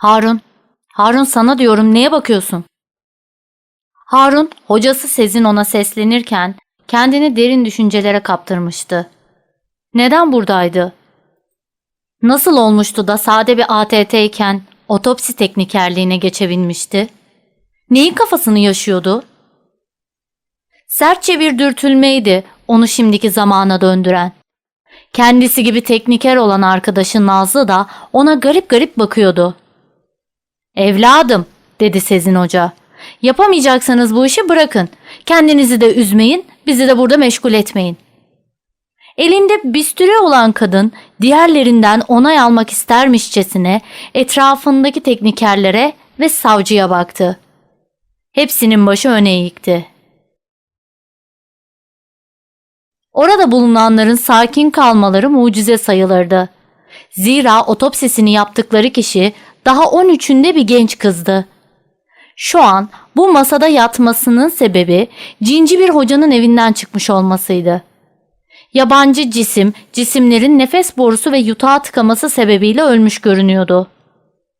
Harun, Harun sana diyorum neye bakıyorsun? Harun, hocası Sezin ona seslenirken kendini derin düşüncelere kaptırmıştı. Neden buradaydı? Nasıl olmuştu da sade bir ATT iken otopsi teknikerliğine geçebilmişti? Neyin kafasını yaşıyordu? Sertçe bir dürtülmeydi onu şimdiki zamana döndüren. Kendisi gibi tekniker olan arkadaşı Nazlı da ona garip garip bakıyordu. Evladım dedi Sezin Hoca. Yapamayacaksanız bu işi bırakın. Kendinizi de üzmeyin, bizi de burada meşgul etmeyin. Elinde bistüre olan kadın diğerlerinden onay almak istermişçesine etrafındaki teknikerlere ve savcıya baktı. Hepsinin başı öne eğikti. Orada bulunanların sakin kalmaları mucize sayılırdı. Zira otopsisini yaptıkları kişi daha 13'ünde bir genç kızdı. Şu an bu masada yatmasının sebebi cinci bir hocanın evinden çıkmış olmasıydı. Yabancı cisim, cisimlerin nefes borusu ve yutağa tıkaması sebebiyle ölmüş görünüyordu.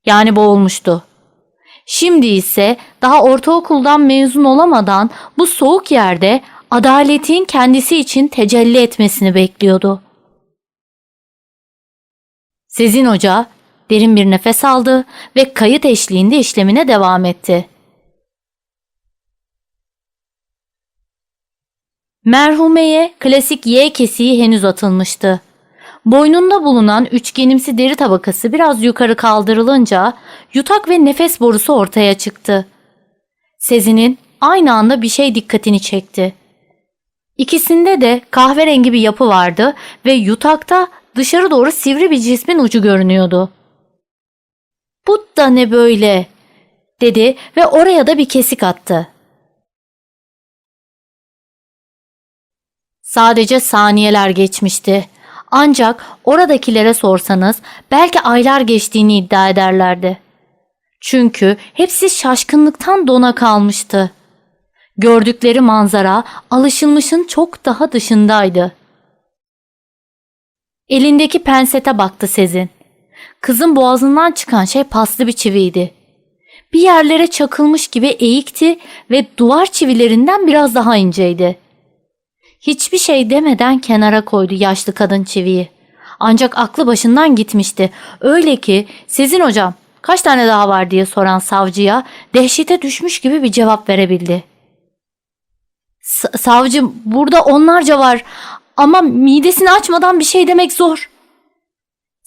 Yani boğulmuştu. Şimdi ise daha ortaokuldan mezun olamadan bu soğuk yerde adaletin kendisi için tecelli etmesini bekliyordu. Sezin Hoca derin bir nefes aldı ve kayıt eşliğinde işlemine devam etti. Merhumeye klasik Y kesiği henüz atılmıştı. Boynunda bulunan üçgenimsi deri tabakası biraz yukarı kaldırılınca yutak ve nefes borusu ortaya çıktı. Sezin'in aynı anda bir şey dikkatini çekti. İkisinde de kahverengi bir yapı vardı ve yutakta dışarı doğru sivri bir cismin ucu görünüyordu. Bu da ne böyle? dedi ve oraya da bir kesik attı. Sadece saniyeler geçmişti. Ancak oradakilere sorsanız belki aylar geçtiğini iddia ederlerdi. Çünkü hepsi şaşkınlıktan dona kalmıştı. Gördükleri manzara alışılmışın çok daha dışındaydı. Elindeki pensete baktı Sezin. Kızın boğazından çıkan şey paslı bir çiviydi. Bir yerlere çakılmış gibi eğikti ve duvar çivilerinden biraz daha inceydi. Hiçbir şey demeden kenara koydu yaşlı kadın çiviyi. Ancak aklı başından gitmişti. Öyle ki Sezin hocam kaç tane daha var diye soran savcıya dehşete düşmüş gibi bir cevap verebildi. "S- Savcım burada onlarca var ama midesini açmadan bir şey demek zor.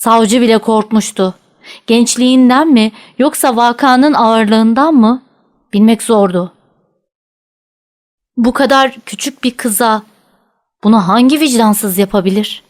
Savcı bile korkmuştu. Gençliğinden mi yoksa vakanın ağırlığından mı? Bilmek zordu. Bu kadar küçük bir kıza bunu hangi vicdansız yapabilir?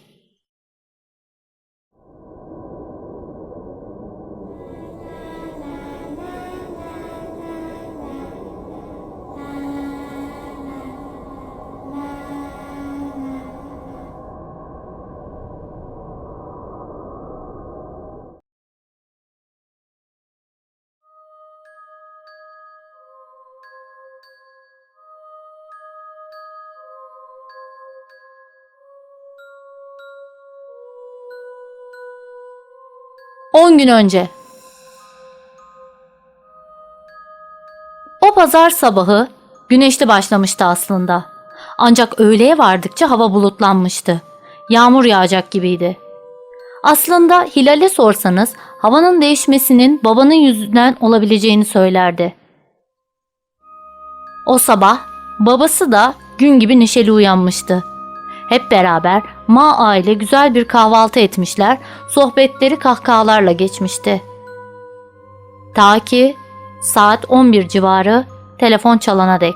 On gün önce. O pazar sabahı güneşli başlamıştı aslında. Ancak öğleye vardıkça hava bulutlanmıştı. Yağmur yağacak gibiydi. Aslında Hilal'e sorsanız havanın değişmesinin babanın yüzünden olabileceğini söylerdi. O sabah babası da gün gibi neşeli uyanmıştı. Hep beraber Ma aile güzel bir kahvaltı etmişler, sohbetleri kahkahalarla geçmişti. Ta ki saat 11 civarı telefon çalana dek.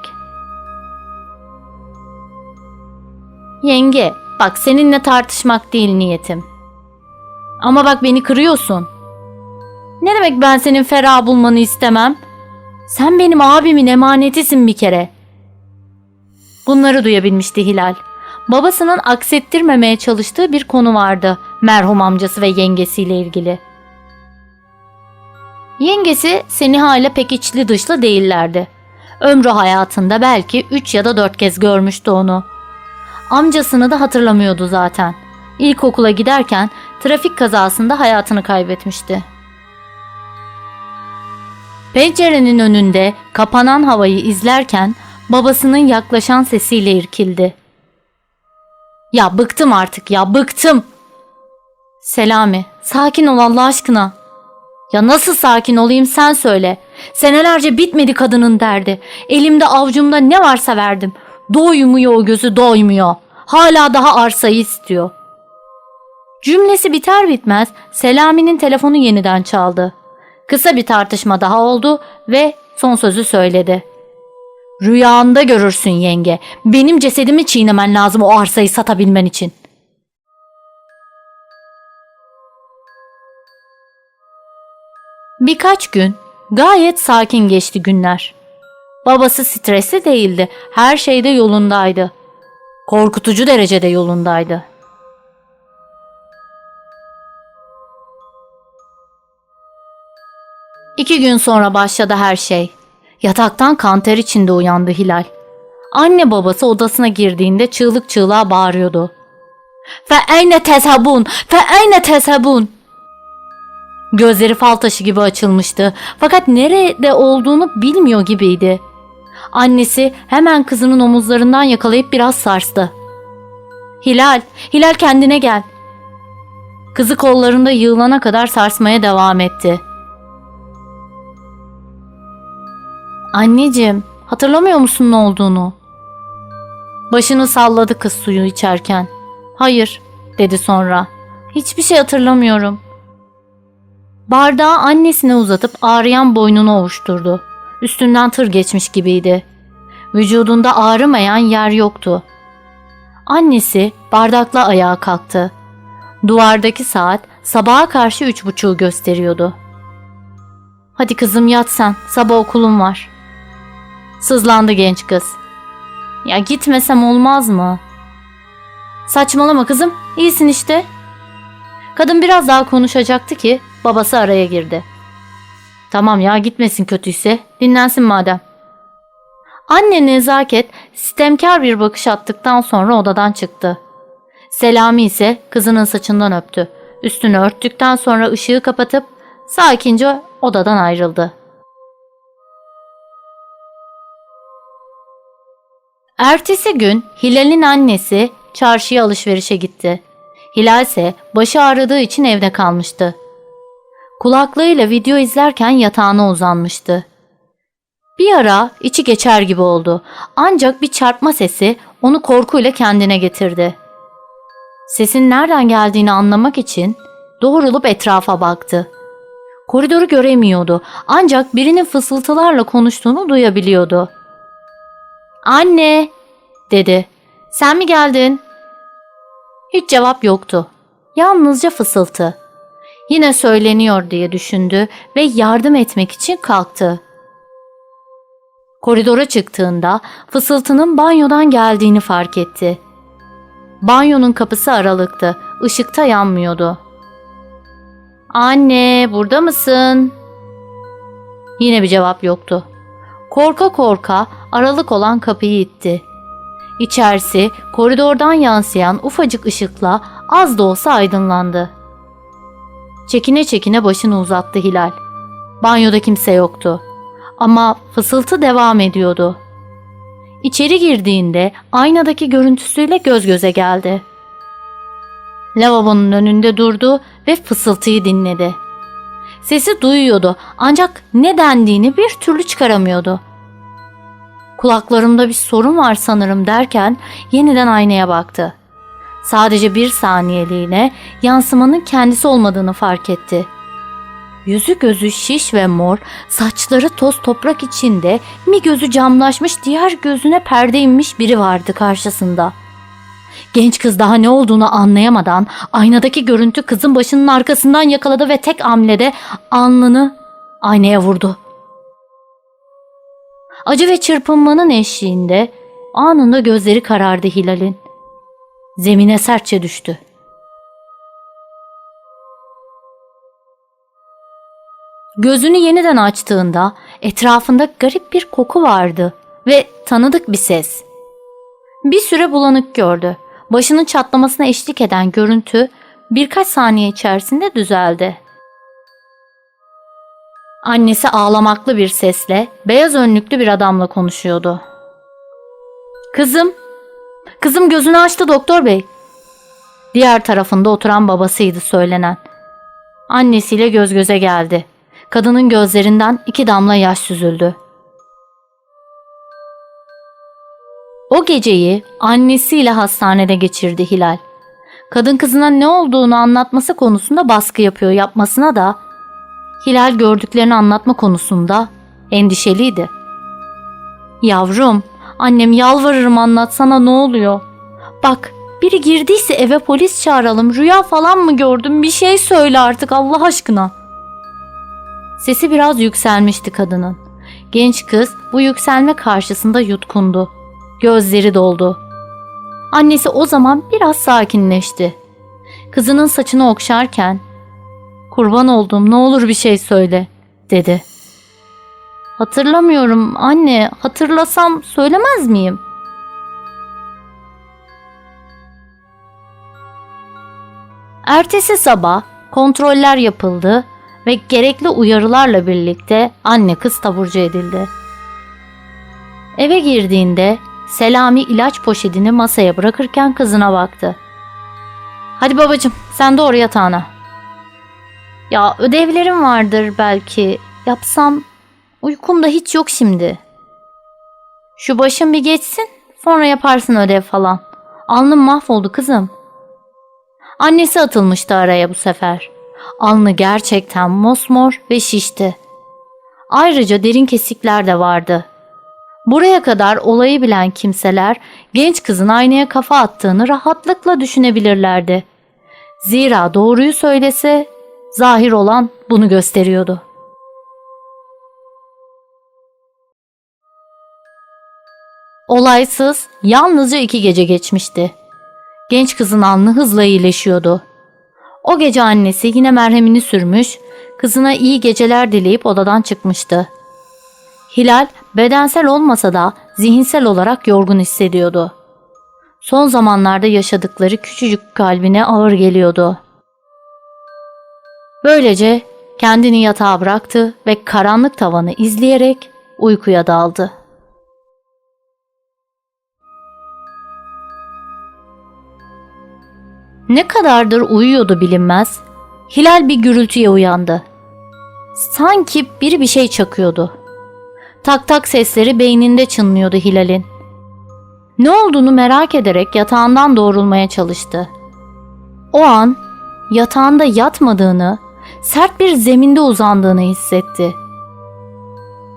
Yenge, bak seninle tartışmak değil niyetim. Ama bak beni kırıyorsun. Ne demek ben senin ferah bulmanı istemem? Sen benim abimin emanetisin bir kere. Bunları duyabilmişti Hilal. Babasının aksettirmemeye çalıştığı bir konu vardı merhum amcası ve yengesiyle ilgili. Yengesi Seniha ile pek içli dışlı değillerdi. Ömrü hayatında belki 3 ya da 4 kez görmüştü onu. Amcasını da hatırlamıyordu zaten. İlkokula giderken trafik kazasında hayatını kaybetmişti. Pencerenin önünde kapanan havayı izlerken babasının yaklaşan sesiyle irkildi. Ya bıktım artık ya bıktım. Selami sakin ol Allah aşkına. Ya nasıl sakin olayım sen söyle. Senelerce bitmedi kadının derdi. Elimde avcumda ne varsa verdim. Doymuyor o gözü doymuyor. Hala daha arsayı istiyor. Cümlesi biter bitmez Selami'nin telefonu yeniden çaldı. Kısa bir tartışma daha oldu ve son sözü söyledi. Rüyanda görürsün yenge. Benim cesedimi çiğnemen lazım o arsayı satabilmen için. Birkaç gün gayet sakin geçti günler. Babası stresli değildi. Her şeyde yolundaydı. Korkutucu derecede yolundaydı. İki gün sonra başladı her şey. Yataktan kanter içinde uyandı Hilal. Anne babası odasına girdiğinde çığlık çığlığa bağırıyordu. Fe eyne tezhabun, fe eyne tezhabun. Gözleri fal taşı gibi açılmıştı fakat nerede olduğunu bilmiyor gibiydi. Annesi hemen kızının omuzlarından yakalayıp biraz sarstı. Hilal, Hilal kendine gel. Kızı kollarında yığılana kadar sarsmaya devam etti. Anneciğim, hatırlamıyor musun ne olduğunu? Başını salladı kız suyu içerken. Hayır, dedi sonra. Hiçbir şey hatırlamıyorum. Bardağı annesine uzatıp ağrıyan boynunu ovuşturdu. Üstünden tır geçmiş gibiydi. Vücudunda ağrımayan yer yoktu. Annesi bardakla ayağa kalktı. Duvardaki saat sabaha karşı üç buçuğu gösteriyordu. Hadi kızım yat sen, sabah okulum var. Sızlandı genç kız. Ya gitmesem olmaz mı? Saçmalama kızım, iyisin işte. Kadın biraz daha konuşacaktı ki babası araya girdi. Tamam ya gitmesin kötüyse, dinlensin madem. Anne nezaket sistemkar bir bakış attıktan sonra odadan çıktı. Selami ise kızının saçından öptü. Üstünü örttükten sonra ışığı kapatıp sakince odadan ayrıldı. Ertesi gün Hilal'in annesi çarşıya alışverişe gitti. Hilal ise başı ağrıdığı için evde kalmıştı. Kulaklığıyla video izlerken yatağına uzanmıştı. Bir ara içi geçer gibi oldu. Ancak bir çarpma sesi onu korkuyla kendine getirdi. Sesin nereden geldiğini anlamak için doğrulup etrafa baktı. Koridoru göremiyordu ancak birinin fısıltılarla konuştuğunu duyabiliyordu. Anne dedi. Sen mi geldin? Hiç cevap yoktu. Yalnızca fısıltı. Yine söyleniyor diye düşündü ve yardım etmek için kalktı. Koridora çıktığında fısıltının banyodan geldiğini fark etti. Banyonun kapısı aralıktı. Işıkta yanmıyordu. Anne, burada mısın? Yine bir cevap yoktu. Korka korka aralık olan kapıyı itti. İçerisi koridordan yansıyan ufacık ışıkla az da olsa aydınlandı. Çekine çekine başını uzattı Hilal. Banyoda kimse yoktu. Ama fısıltı devam ediyordu. İçeri girdiğinde aynadaki görüntüsüyle göz göze geldi. Lavabonun önünde durdu ve fısıltıyı dinledi. Sesi duyuyordu ancak ne dendiğini bir türlü çıkaramıyordu. Kulaklarımda bir sorun var sanırım derken yeniden aynaya baktı. Sadece bir saniyeliğine yansımanın kendisi olmadığını fark etti. Yüzü gözü şiş ve mor, saçları toz toprak içinde, mi gözü camlaşmış diğer gözüne perde inmiş biri vardı karşısında. Genç kız daha ne olduğunu anlayamadan aynadaki görüntü kızın başının arkasından yakaladı ve tek hamlede alnını aynaya vurdu. Acı ve çırpınmanın eşliğinde anında gözleri karardı Hilal'in. Zemine sertçe düştü. Gözünü yeniden açtığında etrafında garip bir koku vardı ve tanıdık bir ses. Bir süre bulanık gördü. Başının çatlamasına eşlik eden görüntü birkaç saniye içerisinde düzeldi. Annesi ağlamaklı bir sesle beyaz önlüklü bir adamla konuşuyordu. Kızım, kızım gözünü açtı doktor bey. Diğer tarafında oturan babasıydı söylenen. Annesiyle göz göze geldi. Kadının gözlerinden iki damla yaş süzüldü. O geceyi annesiyle hastanede geçirdi Hilal. Kadın kızına ne olduğunu anlatması konusunda baskı yapıyor yapmasına da Hilal gördüklerini anlatma konusunda endişeliydi. Yavrum, annem yalvarırım anlatsana ne oluyor? Bak, biri girdiyse eve polis çağıralım. Rüya falan mı gördün? Bir şey söyle artık Allah aşkına. Sesi biraz yükselmişti kadının. Genç kız bu yükselme karşısında yutkundu. Gözleri doldu. Annesi o zaman biraz sakinleşti. Kızının saçını okşarken "Kurban oldum, ne olur bir şey söyle." dedi. "Hatırlamıyorum anne, hatırlasam söylemez miyim?" Ertesi sabah kontroller yapıldı ve gerekli uyarılarla birlikte anne kız taburcu edildi. Eve girdiğinde Selami ilaç poşetini masaya bırakırken kızına baktı. Hadi babacığım sen doğru yatağına. Ya ödevlerim vardır belki. Yapsam uykum da hiç yok şimdi. Şu başım bir geçsin sonra yaparsın ödev falan. Alnım mahvoldu kızım. Annesi atılmıştı araya bu sefer. Alnı gerçekten mosmor ve şişti. Ayrıca derin kesikler de vardı. Buraya kadar olayı bilen kimseler genç kızın aynaya kafa attığını rahatlıkla düşünebilirlerdi. Zira doğruyu söylese zahir olan bunu gösteriyordu. Olaysız yalnızca iki gece geçmişti. Genç kızın alnı hızla iyileşiyordu. O gece annesi yine merhemini sürmüş, kızına iyi geceler dileyip odadan çıkmıştı. Hilal bedensel olmasa da zihinsel olarak yorgun hissediyordu. Son zamanlarda yaşadıkları küçücük kalbine ağır geliyordu. Böylece kendini yatağa bıraktı ve karanlık tavanı izleyerek uykuya daldı. Ne kadardır uyuyordu bilinmez. Hilal bir gürültüye uyandı. Sanki biri bir şey çakıyordu. Tak tak sesleri beyninde çınlıyordu Hilal'in. Ne olduğunu merak ederek yatağından doğrulmaya çalıştı. O an yatağında yatmadığını, sert bir zeminde uzandığını hissetti.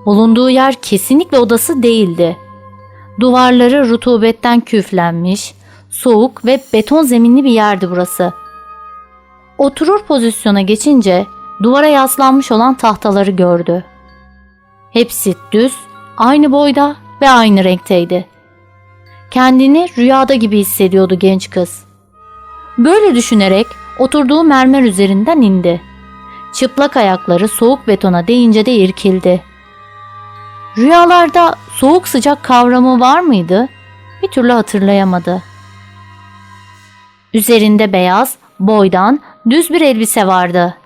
Bulunduğu yer kesinlikle odası değildi. Duvarları rutubetten küflenmiş, soğuk ve beton zeminli bir yerdi burası. Oturur pozisyona geçince duvara yaslanmış olan tahtaları gördü. Hepsi düz, aynı boyda ve aynı renkteydi. Kendini rüyada gibi hissediyordu genç kız. Böyle düşünerek oturduğu mermer üzerinden indi. Çıplak ayakları soğuk betona değince de irkildi. Rüyalarda soğuk sıcak kavramı var mıydı? Bir türlü hatırlayamadı. Üzerinde beyaz, boydan, düz bir elbise vardı.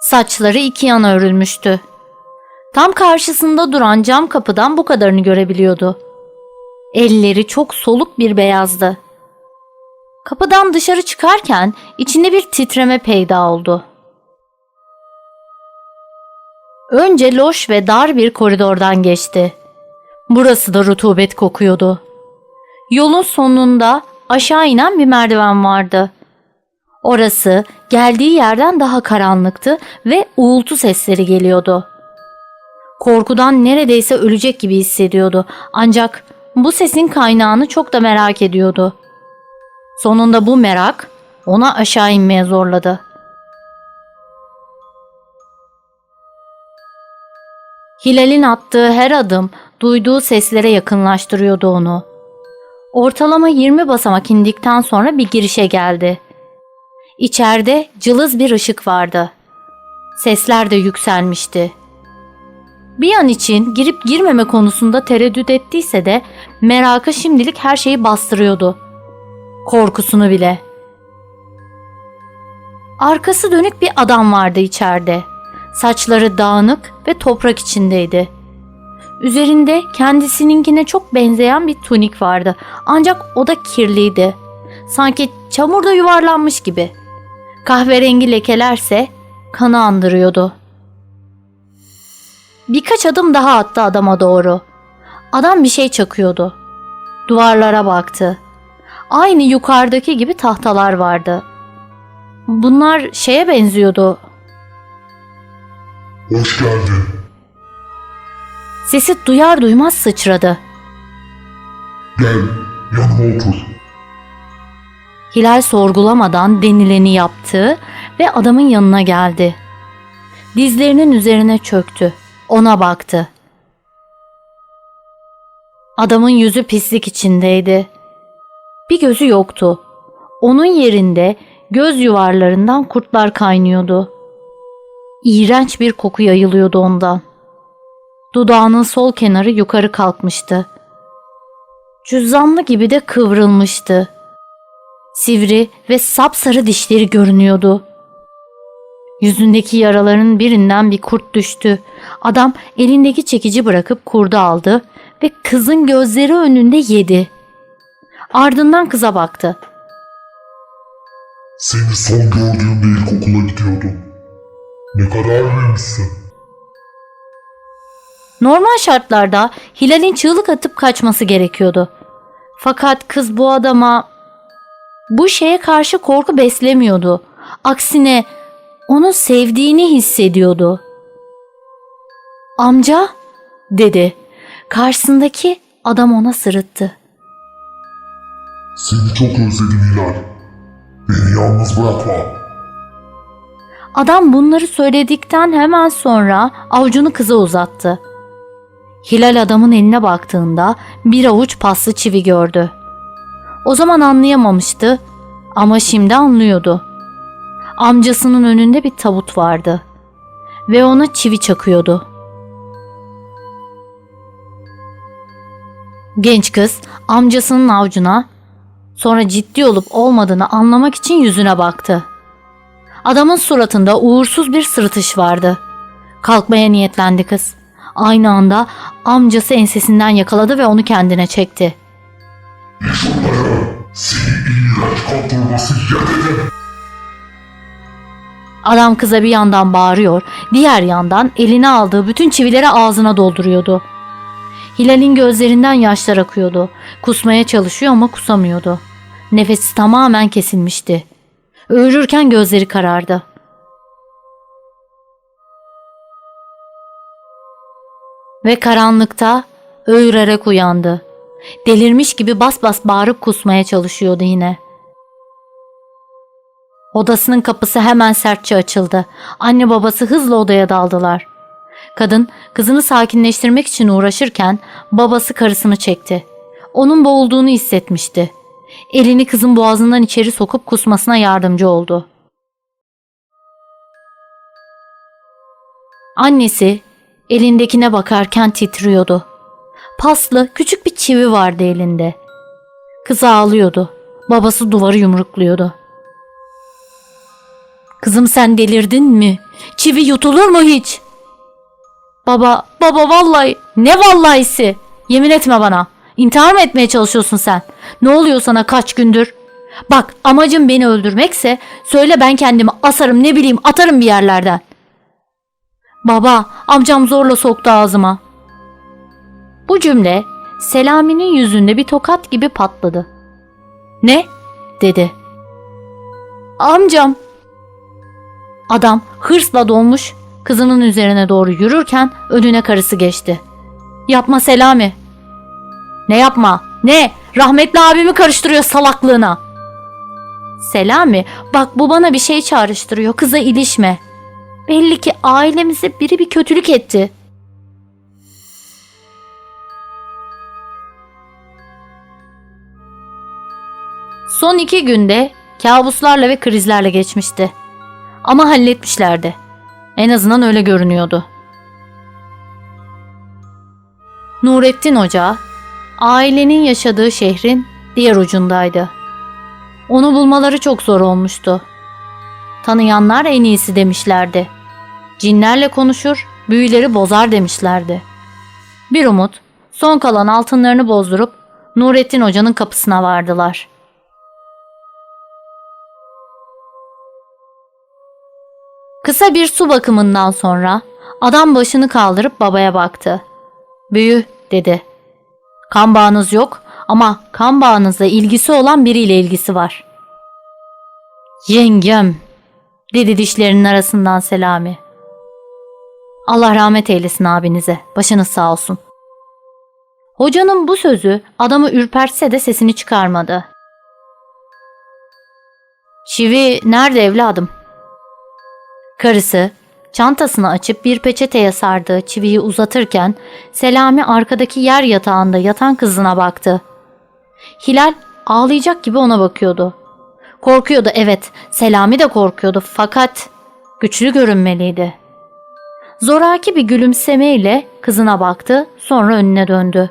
Saçları iki yana örülmüştü. Tam karşısında duran cam kapıdan bu kadarını görebiliyordu. Elleri çok soluk bir beyazdı. Kapıdan dışarı çıkarken içinde bir titreme peyda oldu. Önce loş ve dar bir koridordan geçti. Burası da rutubet kokuyordu. Yolun sonunda aşağı inen bir merdiven vardı. Orası geldiği yerden daha karanlıktı ve uğultu sesleri geliyordu. Korkudan neredeyse ölecek gibi hissediyordu. Ancak bu sesin kaynağını çok da merak ediyordu. Sonunda bu merak ona aşağı inmeye zorladı. Hilal'in attığı her adım duyduğu seslere yakınlaştırıyordu onu. Ortalama 20 basamak indikten sonra bir girişe geldi. İçeride cılız bir ışık vardı. Sesler de yükselmişti. Bir an için girip girmeme konusunda tereddüt ettiyse de merakı şimdilik her şeyi bastırıyordu. Korkusunu bile. Arkası dönük bir adam vardı içeride. Saçları dağınık ve toprak içindeydi. Üzerinde kendisininkine çok benzeyen bir tunik vardı. Ancak o da kirliydi. Sanki çamurda yuvarlanmış gibi. Kahverengi lekelerse kanı andırıyordu. Birkaç adım daha attı adama doğru. Adam bir şey çakıyordu. Duvarlara baktı. Aynı yukarıdaki gibi tahtalar vardı. Bunlar şeye benziyordu. Hoş geldin. Sesi duyar duymaz sıçradı. Gel, yanıma otur. Hilal sorgulamadan denileni yaptı ve adamın yanına geldi. Dizlerinin üzerine çöktü. Ona baktı. Adamın yüzü pislik içindeydi. Bir gözü yoktu. Onun yerinde göz yuvarlarından kurtlar kaynıyordu. İğrenç bir koku yayılıyordu ondan. Dudağının sol kenarı yukarı kalkmıştı. Cüzdanlı gibi de kıvrılmıştı. Sivri ve sapsarı dişleri görünüyordu. Yüzündeki yaraların birinden bir kurt düştü. Adam elindeki çekici bırakıp kurdu aldı ve kızın gözleri önünde yedi. Ardından kıza baktı. Seni son gördüğümde ilkokula gidiyordum. Ne kadar büyümüşsün. Normal şartlarda Hilal'in çığlık atıp kaçması gerekiyordu. Fakat kız bu adama bu şeye karşı korku beslemiyordu. Aksine onu sevdiğini hissediyordu. Amca dedi. Karşısındaki adam ona sırıttı. Seni çok özledim Hilal. Beni yalnız bırakma. Adam bunları söyledikten hemen sonra avucunu kıza uzattı. Hilal adamın eline baktığında bir avuç paslı çivi gördü. O zaman anlayamamıştı ama şimdi anlıyordu. Amcasının önünde bir tabut vardı ve ona çivi çakıyordu. Genç kız amcasının avucuna sonra ciddi olup olmadığını anlamak için yüzüne baktı. Adamın suratında uğursuz bir sırıtış vardı. Kalkmaya niyetlendi kız. Aynı anda amcası ensesinden yakaladı ve onu kendine çekti. Şuraya seni iğrenç kan torbası yedelim. Adam kıza bir yandan bağırıyor, diğer yandan eline aldığı bütün çivileri ağzına dolduruyordu. Hilal'in gözlerinden yaşlar akıyordu. Kusmaya çalışıyor ama kusamıyordu. Nefesi tamamen kesilmişti. Öğürürken gözleri karardı. Ve karanlıkta öğürerek uyandı. Delirmiş gibi bas bas bağırıp kusmaya çalışıyordu yine. Odasının kapısı hemen sertçe açıldı. Anne babası hızla odaya daldılar. Kadın kızını sakinleştirmek için uğraşırken babası karısını çekti. Onun boğulduğunu hissetmişti. Elini kızın boğazından içeri sokup kusmasına yardımcı oldu. Annesi elindekine bakarken titriyordu. Paslı küçük bir çivi vardı elinde. Kız ağlıyordu. Babası duvarı yumrukluyordu. Kızım sen delirdin mi? Çivi yutulur mu hiç? Baba, baba vallahi ne vallahisi? Yemin etme bana. İntihar mı etmeye çalışıyorsun sen? Ne oluyor sana kaç gündür? Bak amacım beni öldürmekse söyle ben kendimi asarım ne bileyim atarım bir yerlerden. Baba amcam zorla soktu ağzıma. Bu cümle Selami'nin yüzünde bir tokat gibi patladı. Ne? dedi. Amcam. Adam hırsla dolmuş kızının üzerine doğru yürürken önüne karısı geçti. Yapma Selami. Ne yapma? Ne? Rahmetli abimi karıştırıyor salaklığına. Selami bak bu bana bir şey çağrıştırıyor. Kıza ilişme. Belli ki ailemize biri bir kötülük etti. Son iki günde kabuslarla ve krizlerle geçmişti. Ama halletmişlerdi. En azından öyle görünüyordu. Nurettin Hoca, ailenin yaşadığı şehrin diğer ucundaydı. Onu bulmaları çok zor olmuştu. Tanıyanlar en iyisi demişlerdi. cinlerle konuşur, büyüleri bozar demişlerdi. Bir umut, son kalan altınlarını bozdurup Nurettin Hoca'nın kapısına vardılar. Kısa bir su bakımından sonra adam başını kaldırıp babaya baktı. Büyü dedi. Kan bağınız yok ama kan bağınızla ilgisi olan biriyle ilgisi var. Yengem dedi dişlerinin arasından Selami. Allah rahmet eylesin abinize. Başınız sağ olsun. Hocanın bu sözü adamı ürpertse de sesini çıkarmadı. Çivi nerede evladım? Karısı çantasını açıp bir peçeteye sardığı çiviyi uzatırken Selami arkadaki yer yatağında yatan kızına baktı. Hilal ağlayacak gibi ona bakıyordu. Korkuyordu evet, Selami de korkuyordu fakat güçlü görünmeliydi. Zoraki bir gülümsemeyle kızına baktı, sonra önüne döndü.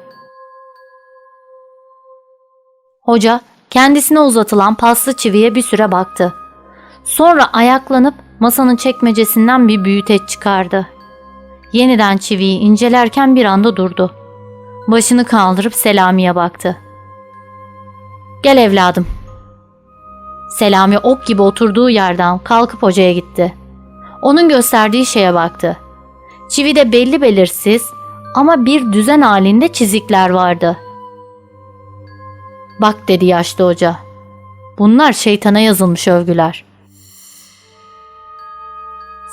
Hoca kendisine uzatılan paslı çiviye bir süre baktı. Sonra ayaklanıp masanın çekmecesinden bir büyüteç çıkardı. Yeniden çiviyi incelerken bir anda durdu. Başını kaldırıp Selami'ye baktı. Gel evladım. Selami ok gibi oturduğu yerden kalkıp hocaya gitti. Onun gösterdiği şeye baktı. Çivide belli belirsiz ama bir düzen halinde çizikler vardı. Bak dedi yaşlı hoca. Bunlar şeytana yazılmış övgüler.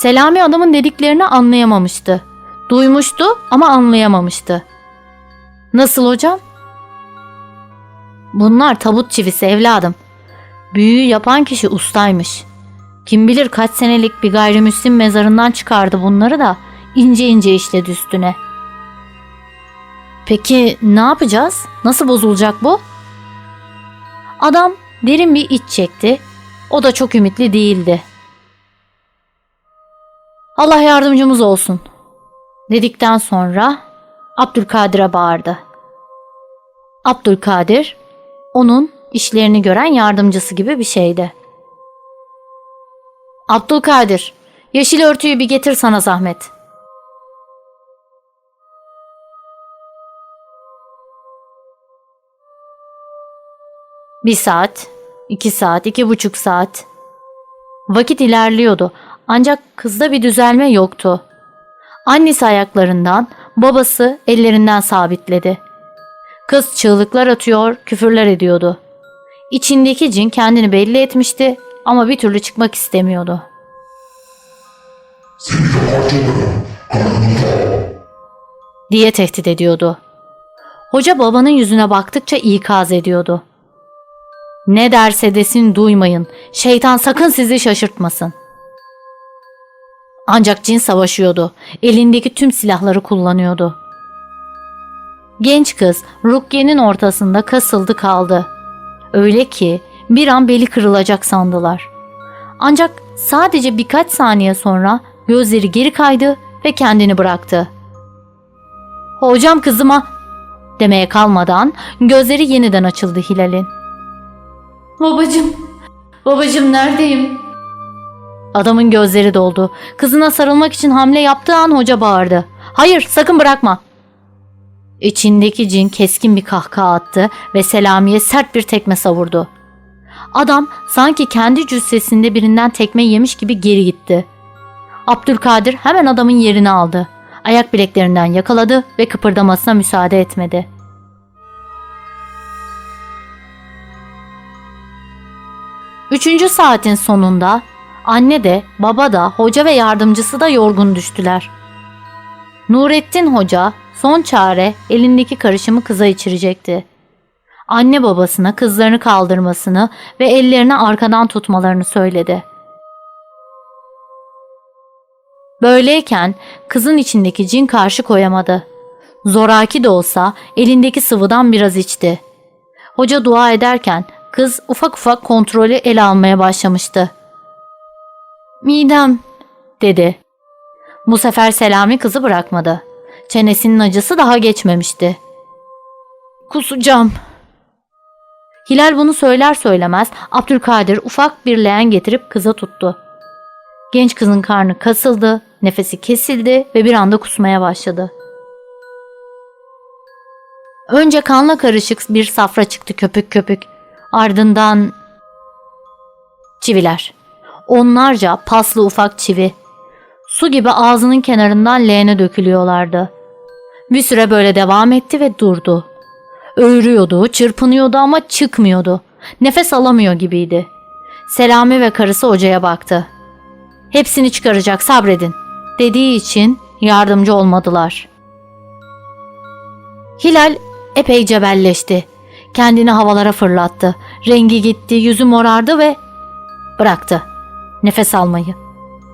Selami adamın dediklerini anlayamamıştı. Duymuştu ama anlayamamıştı. Nasıl hocam? Bunlar tabut çivisi evladım. Büyüyü yapan kişi ustaymış. Kim bilir kaç senelik bir gayrimüslim mezarından çıkardı bunları da ince ince işledi üstüne. Peki ne yapacağız? Nasıl bozulacak bu? Adam derin bir iç çekti. O da çok ümitli değildi. Allah yardımcımız olsun. Dedikten sonra Abdülkadir'e bağırdı. Abdülkadir onun işlerini gören yardımcısı gibi bir şeydi. Abdülkadir, yeşil örtüyü bir getir sana zahmet. Bir saat, iki saat, iki buçuk saat. Vakit ilerliyordu ancak kızda bir düzelme yoktu. Annesi ayaklarından, babası ellerinden sabitledi. Kız çığlıklar atıyor, küfürler ediyordu. İçindeki cin kendini belli etmişti ama bir türlü çıkmak istemiyordu. Seni de parçalarım. Karnını diye tehdit ediyordu. Hoca babanın yüzüne baktıkça ikaz ediyordu. Ne derse desin duymayın. Şeytan sakın sizi şaşırtmasın. Ancak cin savaşıyordu. Elindeki tüm silahları kullanıyordu. Genç kız Rukiye'nin ortasında kasıldı kaldı. Öyle ki bir an beli kırılacak sandılar. Ancak sadece birkaç saniye sonra gözleri geri kaydı ve kendini bıraktı. Hocam kızıma demeye kalmadan gözleri yeniden açıldı Hilal'in. Babacım, babacım neredeyim? Adamın gözleri doldu. Kızına sarılmak için hamle yaptığı an hoca bağırdı. Hayır sakın bırakma. İçindeki cin keskin bir kahkaha attı ve Selami'ye sert bir tekme savurdu. Adam sanki kendi cüssesinde birinden tekme yemiş gibi geri gitti. Abdülkadir hemen adamın yerini aldı. Ayak bileklerinden yakaladı ve kıpırdamasına müsaade etmedi. Üçüncü saatin sonunda anne de baba da hoca ve yardımcısı da yorgun düştüler. Nurettin Hoca son çare elindeki karışımı kıza içirecekti. Anne babasına kızlarını kaldırmasını ve ellerini arkadan tutmalarını söyledi. Böyleyken kızın içindeki cin karşı koyamadı. Zoraki de olsa elindeki sıvıdan biraz içti. Hoca dua ederken kız ufak ufak kontrolü ele almaya başlamıştı. Midem dedi. Bu sefer Selami kızı bırakmadı. Çenesinin acısı daha geçmemişti. Kusacağım. Hilal bunu söyler söylemez Abdülkadir ufak bir leğen getirip kıza tuttu. Genç kızın karnı kasıldı, Nefesi kesildi ve bir anda kusmaya başladı. Önce kanla karışık bir safra çıktı köpük köpük. Ardından çiviler. Onlarca paslı ufak çivi. Su gibi ağzının kenarından leğene dökülüyorlardı. Bir süre böyle devam etti ve durdu. Öğürüyordu, çırpınıyordu ama çıkmıyordu. Nefes alamıyor gibiydi. Selami ve karısı hocaya baktı. Hepsini çıkaracak sabredin dediği için yardımcı olmadılar. Hilal epey cebelleşti. Kendini havalara fırlattı. Rengi gitti, yüzü morardı ve bıraktı. Nefes almayı,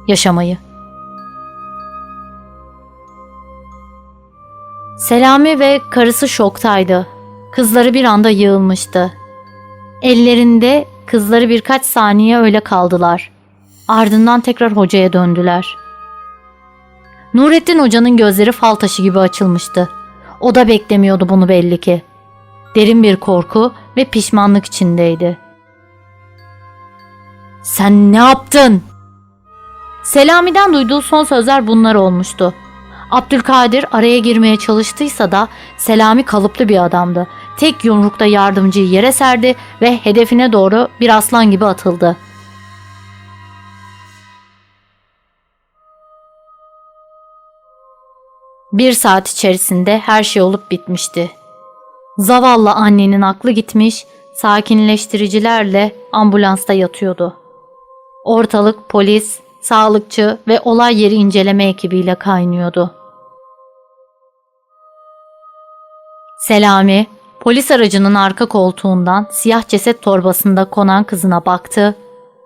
yaşamayı. Selami ve karısı şoktaydı. Kızları bir anda yığılmıştı. Ellerinde kızları birkaç saniye öyle kaldılar. Ardından tekrar hocaya döndüler. Nurettin hocanın gözleri fal taşı gibi açılmıştı. O da beklemiyordu bunu belli ki. Derin bir korku ve pişmanlık içindeydi. Sen ne yaptın? Selami'den duyduğu son sözler bunlar olmuştu. Abdülkadir araya girmeye çalıştıysa da Selami kalıplı bir adamdı. Tek yumrukta yardımcıyı yere serdi ve hedefine doğru bir aslan gibi atıldı. Bir saat içerisinde her şey olup bitmişti. Zavallı annenin aklı gitmiş, sakinleştiricilerle ambulansta yatıyordu. Ortalık polis, sağlıkçı ve olay yeri inceleme ekibiyle kaynıyordu. Selami, polis aracının arka koltuğundan siyah ceset torbasında konan kızına baktı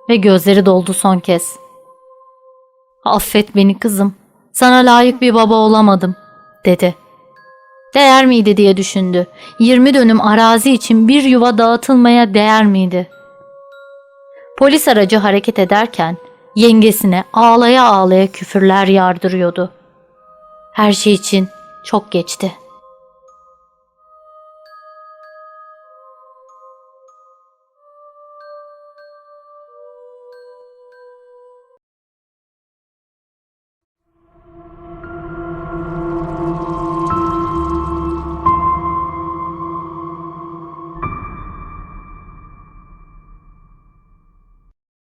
ve gözleri doldu son kez. Affet beni kızım, sana layık bir baba olamadım, dedi. Değer miydi diye düşündü. 20 dönüm arazi için bir yuva dağıtılmaya değer miydi? Polis aracı hareket ederken yengesine ağlaya ağlaya küfürler yardırıyordu. Her şey için çok geçti.